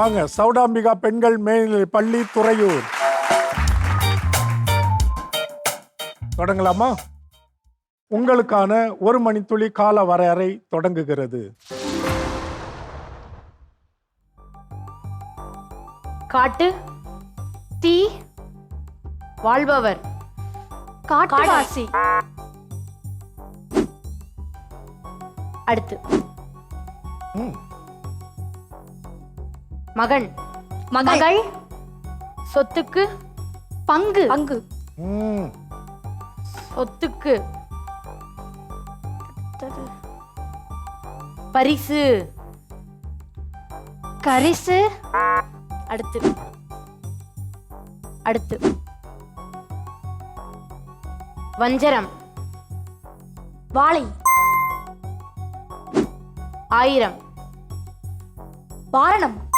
வாங்க. சௌடாம்பிகா பெண்கள் மேல்நிலை பள்ளி துறையூர். தொடங்கலாமா? உங்களுக்கான ஒரு மணித்துளி கால வரையறை தொடங்குகிறது. காட்டு தீ வாழ்பவர். காட்டுவாசி அடுத்து. ம், மகன் மகள். சொத்துக்கு பங்கு. பங்கு. ம், சொத்துக்கு. பரிசு. கரிசு. அடுத்து. அடுத்து. வஞ்சரம். வாழை. ஆயிரம். வாரணம்.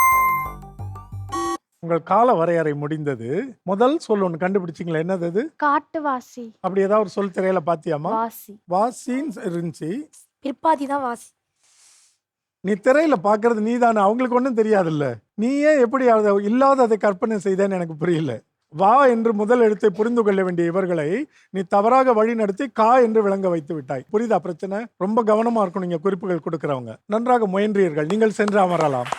உங்கள் கால வரையறை முடிந்தது. முதல் சொல் ஒன்று கண்டுபிடிச்சிங்களா என்னது அது? காட்டுவாசி. அப்படி ஏதாவது ஒரு சொல் திரையில பாத்தியாமா வாசி. வாசின்னு இருந்துச்சு. பிற்பாதி தான் வாசி. நீ திரையில பாக்குறது நீ தானே அவங்களுக்கு ஒன்றும் தெரியாதுல்ல. நீ ஏன் எப்படி அதை இல்லாததை கற்பனை செய்தேன்னு எனக்கு புரியல. வா என்று முதல் எழுத்தை புரிந்து கொள்ள வேண்டிய இவர்களை நீ தவறாக வழி நடத்தி கா என்று விளங்க வைத்து விட்டாய். புரியுதா பிரச்சனை? ரொம்ப கவனமா இருக்கணும் நீங்க குறிப்புகள் கொடுக்கறவங்க. நன்றாக முயன்றீர்கள். நீங்கள் சென்று அமரலாம்.